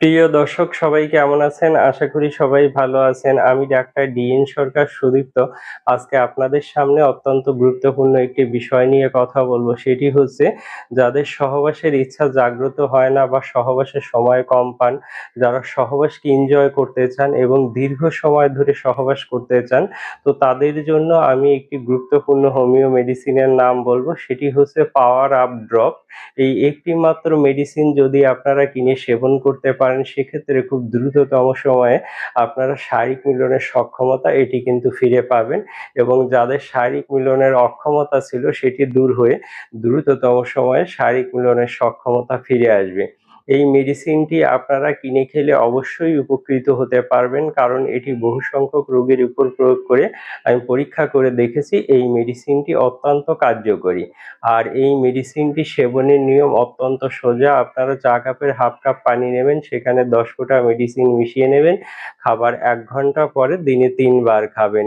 প্রিয় দর্শক, সবাই কেমন আছেন? আশা করি সবাই ভালো আছেন। আমি ডাক্তার ডিএন সরকার সুদীপ্ত। আজকে আপনাদের সামনে অত্যন্ত গুরুত্বপূর্ণ একটি বিষয় নিয়ে কথা বলব। সেটি হচ্ছে, যাদের সহবাসের ইচ্ছা জাগ্রত হয় না বা সহবাসের সময় কম পান, যারা সহবাসকে এনজয় করতে চান এবং দীর্ঘ সময় ধরে সহবাস করতে চান, তো তাদের জন্য আমি একটি গুরুত্বপূর্ণ হোমিও মেডিসিনের নাম বলব। সেটি হচ্ছে পাওয়ার আপ ড্রপ। এই একটি মাত্র মেডিসিন যদি আপনারা কিনে সেবন করতে পারেন সেক্ষেত্রে খুব দ্রুততম সময়ে আপনারা শারীরিক মিলনের সক্ষমতা এটি কিন্তু ফিরে পাবেন এবং যাদের শারীরিক মিলনের অক্ষমতা ছিল সেটি দূর হয়ে দ্রুততম সময়ে শারীরিক মিলনের সক্ষমতা ফিরে আসবে। এই মেডিসিনটি আপনারা কিনে খেলে অবশ্যই উপকৃত হতে পারবেন, কারণ এটি বহু সংখ্যক রোগের উপর প্রয়োগ করে আমি পরীক্ষা করে দেখেছি এই মেডিসিনটি অত্যন্ত কার্যকরী। আর এই মেডিসিনটি সেবনের নিয়ম অত্যন্ত সোজা, আপনারা চা কাপের হাফ কাপ পানি নেবেন, সেখানে দশ ফোঁটা মেডিসিন মিশিয়ে নেবেন, খাবার এক ঘণ্টা পরে দিনে তিনবার খাবেন।